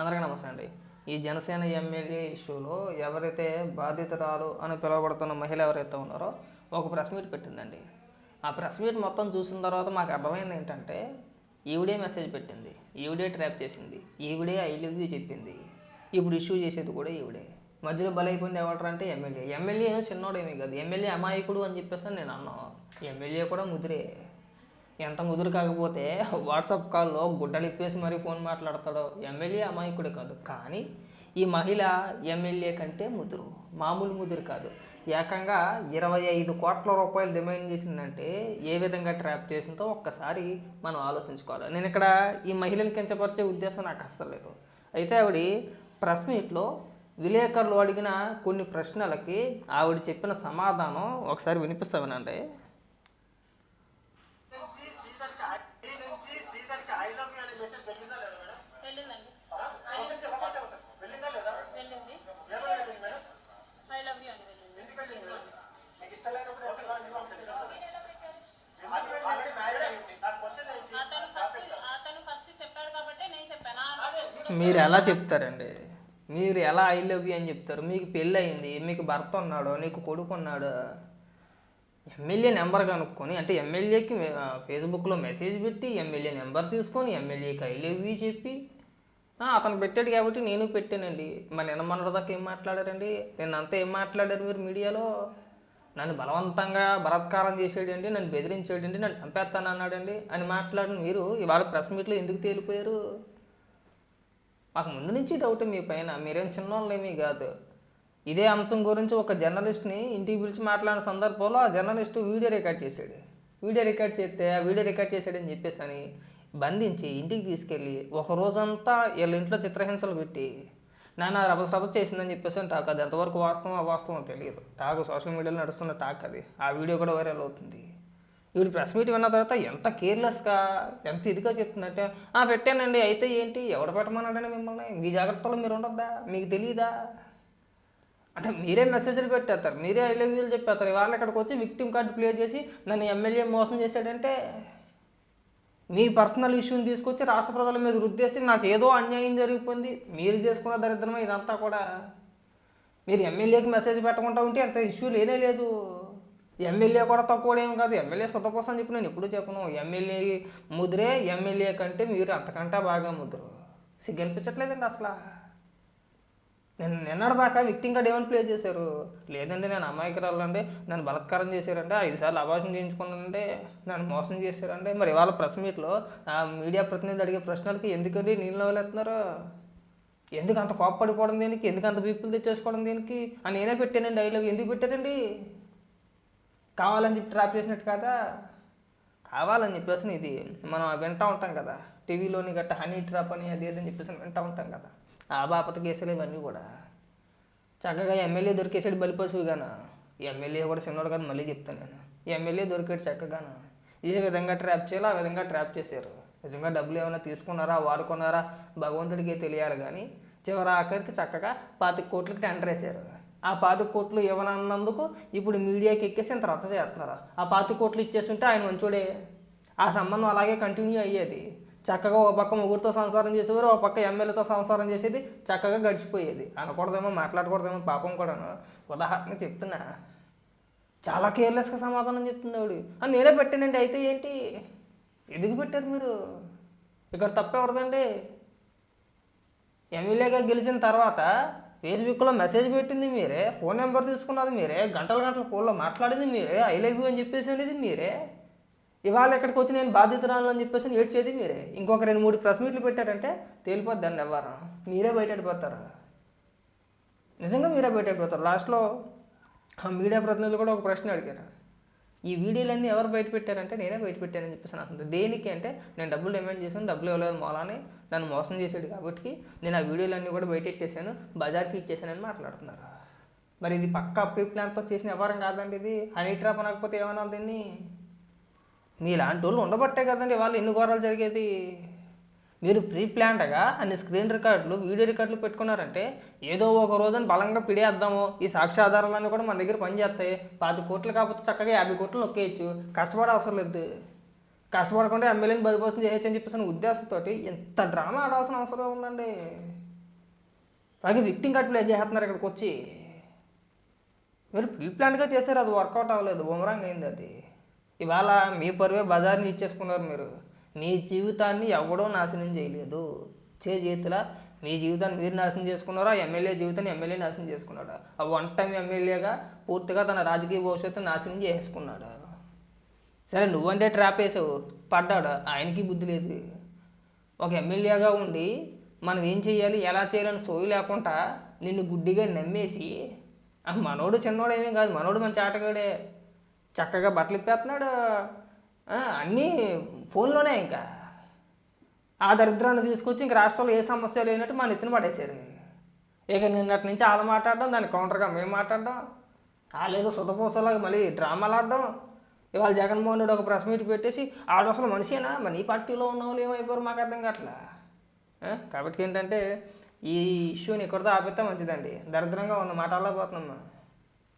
అందరికీ నమస్తే అండి. ఈ జనసేన ఎమ్మెల్యే ఇష్యూలో ఎవరైతే బాధితురాలు అని పిలువబడుతున్న మహిళ ఎవరైతే ఉన్నారో ఒక ప్రెస్ మీట్ పెట్టిందండి. ఆ ప్రెస్ మీట్ మొత్తం చూసిన తర్వాత మాకు అర్థమైంది ఏంటంటే ఈవిడే మెసేజ్ పెట్టింది ఈవిడే ట్రాప్ చేసింది ఈవిడే ఐ లివ్ యూ చెప్పింది ఇప్పుడు ఇష్యూ చేసేది కూడా ఈవిడే. మధ్యలో బలైపోయింది ఎవరు అంటే ఎమ్మెల్యే. ఎమ్మెల్యే చిన్నోడేమీ కాదు ఎమ్మెల్యే అమాయకుడు అని చెప్పేసి నేను అన్నాను. ఎమ్మెల్యే కూడా ముదిరే. ఎంత ముదురు కాకపోతే వాట్సాప్ కాల్లో గుడ్డలు ఇప్పేసి మరీ ఫోన్ మాట్లాడతాడో. ఎమ్మెల్యే అమాయకుడు కాదు. కానీ ఈ మహిళ ఎమ్మెల్యే కంటే ముదురు. మామూలు ముదురు కాదు. ఏకంగా ఇరవై ఐదు కోట్ల రూపాయలు డిమాండ్ చేసిందంటే ఏ విధంగా ట్రాప్ చేసిందో ఒక్కసారి మనం ఆలోచించుకోవాలి. నేను ఇక్కడ ఈ మహిళను కించపరిచే ఉద్దేశం నాకు అస్సలు లేదు. అయితే ఆవిడ ప్రెస్ మీట్లో విలేకరులు అడిగిన కొన్ని ప్రశ్నలకి ఆవిడ చెప్పిన సమాధానం ఒకసారి వినిపిస్తామనండి వెళ్ళింది ఐ లవ్ యూ అని వెళ్ళింది అతను ఫస్ట్ అతను ఫస్ట్ చెప్పాడు కాబట్టి నేను చెప్పాను ఆ, మీరు ఎలా చెప్తారండి? మీరు ఎలా ఐ లవ్ యూ అని చెప్తారు? మీకు పెళ్ళి అయింది మీకు భర్త ఉన్నాడు నీకు కొడుకు ఉన్నాడు. ఎమ్మెల్యే నెంబర్ కనుక్కొని అంటే ఎమ్మెల్యేకి ఫేస్బుక్లో మెసేజ్ పెట్టి ఎమ్మెల్యే నెంబర్ తీసుకొని ఎమ్మెల్యేకి ఐ లవ్ యూ చెప్పి అతను పెట్టాడు కాబట్టి నేను పెట్టానండి. మరి నిన్న మొన్నటి దాకా ఏం మాట్లాడారండి? నేను అంతా ఏం మాట్లాడారు మీరు మీడియాలో? నన్ను బలవంతంగా బలాత్కారం చేసాడండి నన్ను బెదిరించాడండి నన్ను చంపేస్తాను అన్నాడండి అని మాట్లాడిన మీరు ఇవాళ ప్రెస్ మీట్లో ఎందుకు తేలిపోయారు? మాకు ముందు నుంచి డౌట్ మీ పైన. మీరేం చిన్నోళ్ళేమీ కాదు. ఇదే అంశం గురించి ఒక జర్నలిస్ట్ని ఇంటికి పిలిచి మాట్లాడిన సందర్భంలో ఆ జర్నలిస్ట్ వీడియో రికార్డ్ చేశాడు. వీడియో రికార్డ్ చేస్తే ఆ వీడియో రికార్డ్ చేశాడని చెప్పేసి అని బంధించి ఇంటికి తీసుకెళ్ళి ఒక రోజంతా వీళ్ళ ఇంట్లో చిత్రహింసలు పెట్టి నాన్న రభస రభస చేసిందని చెప్పేసి అని టాక్. అది ఎంతవరకు వాస్తవం అవాస్తవం తెలియదు. టాక్ సోషల్ మీడియాలో నడుస్తున్న టాక్ అది. ఆ వీడియో కూడా వైరల్ అవుతుంది. వీడు ప్రెస్ మీట్ విన్న తర్వాత ఎంత కేర్లెస్గా ఎంత ఇదిగా చెప్తుందంటే "ఆ, పెట్టానండి. అయితే ఏంటి? ఎవడు పెట్టమన్నాడని మిమ్మల్ని? మీ జాగ్రత్తలో మీరు ఉండొద్దా? మీకు తెలియదా అంటే మీరే మెసేజ్లు పెట్టేస్తారు. మీరే ఐ లవ్ యూలు చెప్పేస్తారు. వాళ్ళు ఇక్కడికి వచ్చి విక్టిమ్ కార్డు ప్లే చేసి నన్ను ఎమ్మెల్యే మోసం చేశాడంటే మీ పర్సనల్ ఇష్యూని తీసుకొచ్చి రాష్ట్ర ప్రజల మీద రుద్దేసి నాకు ఏదో అన్యాయం జరిగిపోయింది. మీరు చేసుకున్న దరిద్రమే ఇదంతా కూడా. మీరు ఎమ్మెల్యేకి మెసేజ్ పెట్టకుండా ఉంటే అంత ఇష్యూ లేనే లేదు. ఎమ్మెల్యే కూడా తక్కువ ఏం కాదు ఎమ్మెల్యే సుతపోసం కోసం చెప్పి నేను ఎప్పుడు చెప్పను. ఎమ్మెల్యే ముదిరే ఎమ్మెల్యే కంటే మీరు అంతకంటే బాగా ముదురు. సిగ్గనిపించట్లేదండి అసలు. నేను నిన్నటి దాకా విక్టింగ్ కార్డ్ ఏమైనా ప్లే చేశారు? లేదండి నేను అమాయకురాలండి నన్ను బలత్కారం చేశారంటే ఐదు సార్లు అభాషణ చేయించుకున్నానంటే నన్ను మోసం చేశారంటే మరి ఇవాళ ప్రెస్ మీట్లో ఆ మీడియా ప్రతినిధి అడిగే ప్రశ్నలకి ఎందుకండి నీళ్ళు వదిలేస్తున్నారు ఎందుకు అంత కోప్పడిపోవడం దేనికి? ఎందుకు అంత బీపులు తెచ్చేసుకోవడం దేనికి? అని నేనే పెట్టానండి ఐ లవ్ ఎందుకు పెట్టారండి? కావాలని చెప్పి ట్రాప్ చేసినట్టు కదా. కావాలని చెప్పేసి ఇది మనం వింటూ ఉంటాం కదా. టీవీలోని గట్ట హనీ ట్రాప్ అని అది ఏదని చెప్పేసి వింటూ ఉంటాం కదా. ఆ బాపత కేసులు ఇవన్నీ కూడా. చక్కగా ఎమ్మెల్యే దొరికేసాడు బలిపశువుగాన ఎమ్మెల్యే కూడా చిన్నోడు కదా మళ్ళీ చెప్తాను నేను. ఎమ్మెల్యే దొరికాడు చక్కగాను. ఏ విధంగా ట్రాప్ చేయాలో ఆ విధంగా ట్రాప్ చేశారు. నిజంగా డబ్బులు ఏమైనా తీసుకున్నారా వాడుకున్నారా? భగవంతుడికే తెలియాలి కానీ చివరి ఆఖరికి చక్కగా పాతిక కోట్లకి టెండర్ వేశారు. ఆ పాతి కోట్లు ఇవ్వనన్నందుకు ఇప్పుడు మీడియాకి ఎక్కేసి ఇంత రచ్చ చేస్తున్నారు? ఆ పాతిక కోట్లు ఇచ్చేస్తుంటే ఆయన మంచోడే. ఆ సంబంధం అలాగే కంటిన్యూ అయ్యేది. చక్కగా ఒక పక్క ముగ్గురితో సంసారం చేసేవారు ఒక పక్క ఎమ్మెల్యేతో సంసారం చేసేది చక్కగా గడిచిపోయేది. అనకూడదేమో మాట్లాడకూడదేమో పాపం కూడాను. ఉదాహరణ చెప్తున్నా. చాలా కేర్లెస్గా సమాధానం చెప్తుంది ఆవిడ. అని నేనే పెట్టానండి అయితే ఏంటి? ఎందుకు పెట్టారు మీరు? ఇక్కడ తప్పెవరదండి? ఎమ్మెల్యేగా గెలిచిన తర్వాత ఫేస్బుక్లో మెసేజ్ పెట్టింది మీరే ఫోన్ నెంబర్ తీసుకున్నది మీరే గంటల గంటల ఫోన్లో మాట్లాడింది మీరే ఐ లవ్ యూ అని చెప్పేసి అనేది మీరే. ఇవాళ ఎక్కడికి వచ్చి నేను బాధ్యతరాలు అని చెప్పేసి ఏడ్చేది మీరే. ఇంకొక రెండు మూడు ప్రెస్ మీట్లు పెట్టారంటే తేలిపోద్ది దాన్ని ఎవరు మీరే బయటపడిపోతారు నిజంగా మీరే బయటపడిపోతారు లాస్ట్లో ఆ మీడియా ప్రతినిధులు కూడా ఒక ప్రశ్న అడిగారు. ఈ వీడియోలన్నీ ఎవరు బయట పెట్టారంటే నేనే బయట పెట్టానని చెప్పేసి అంటుంది. దేనికి అంటే నేను డబ్బులు డిమాండ్ చేశాను డబ్బులు ఇవ్వలేదు మూలానే నన్ను మోసం చేశాడు కాబట్టి నేను ఆ వీడియోలన్నీ కూడా బయట ఎట్టేసాను బజార్కి ఇచ్చేసానని మాట్లాడుతున్నారు. మరి ఇది పక్కా ప్రీ ప్లాన్తో చేసిన వ్యవహారం కాదండి ఇది. హనీ ట్రాప్ అనకపోతే ఏమన్నా దీన్ని? మీలాంటి వాళ్ళు ఉండబట్టే కదండి వాళ్ళు ఎన్ని ఘోరాలు జరిగేది. మీరు ప్రీ ప్లాన్డ్గా అన్ని స్క్రీన్ రికార్డులు వీడియో రికార్డులు పెట్టుకున్నారంటే ఏదో ఒక రోజున బలంగా పిడేద్దాము. ఈ సాక్ష్య ఆధారాలన్నీ కూడా మన దగ్గర పనిచేస్తాయి. పాతి కోట్లు కాకపోతే చక్కగా యాభై కోట్లు నొక్కేయచ్చు. కష్టపడే అవసరం లేదు. కష్టపడకుండా ఎమ్మెల్యేని బలిపోసం చేయొచ్చు అని చెప్పేసి ఉద్దేశంతో ఇంత డ్రామా ఆడాల్సిన అవసరం ఉందండి. పైగా విక్టింగ్ కట్ ప్లే చేస్తున్నారు ఇక్కడికి వచ్చి. మీరు ప్రీ ప్లాన్గా చేశారు అది వర్కౌట్ అవ్వలేదు. బుమరాంగ్ అయింది అది. ఇవాళ మీ పరువే బజార్ని ఇచ్చేసుకున్నారు మీరు. నీ జీవితాన్ని ఎవడో నాశనం చేయలేదు. చే చేతుల మీ జీవితాన్ని మీరు నాశనం చేసుకున్నారా? ఆ ఎమ్మెల్యే జీవితాన్ని ఎమ్మెల్యే నాశనం చేసుకున్నాడు? ఆ వన్ టైం ఎమ్మెల్యేగా పూర్తిగా తన రాజకీయ భవిష్యత్తు నాశనం చేసుకున్నాడు సరే నువ్వంటే ట్రాప్ వేసావు పడ్డాడు? ఆయనకి బుద్ధి లేదు. ఒక ఎమ్మెల్యేగా ఉండి మనం ఏం చేయాలి ఎలా చేయాలని సోయి లేకుండా నిన్ను గుడ్డిగా నమ్మేసి ఆ మనోడు చిన్నోడు ఏమీ కాదు. మనోడు మంచి ఆటగాడే. చక్కగా బట్టలు ఇప్పేస్తున్నాడు అన్నీ ఫోన్లోనే ఇంకా. ఆ దరిద్రాన్ని తీసుకొచ్చి ఇంక రాష్ట్రంలో ఏ సమస్య లేనట్టు మన ఎత్తున పడేశారు. ఇక నిన్నటి నుంచి వాళ్ళు మాట్లాడడం దాని కౌంటర్గా మేము మాట్లాడడం వాళ్ళేదో సుతపూసలాగా మళ్ళీ డ్రామాలు ఆడడం. ఇవాళ జగన్మోహన్ రెడ్డి ఒక ప్రెస్ మీట్ పెట్టేసి ఆడు అసలు మనిషేనా? మరి ఈ పార్టీలో ఉన్న వాళ్ళు ఏమైపోయారు మాకు అర్థం కావట్లా? కాబట్టి ఏంటంటే ఈ ఇష్యూని ఇక్కడితో ఆపితే మంచిదండి. దరిద్రంగా ఉంది మాట్లాడలేకపోతున్నాం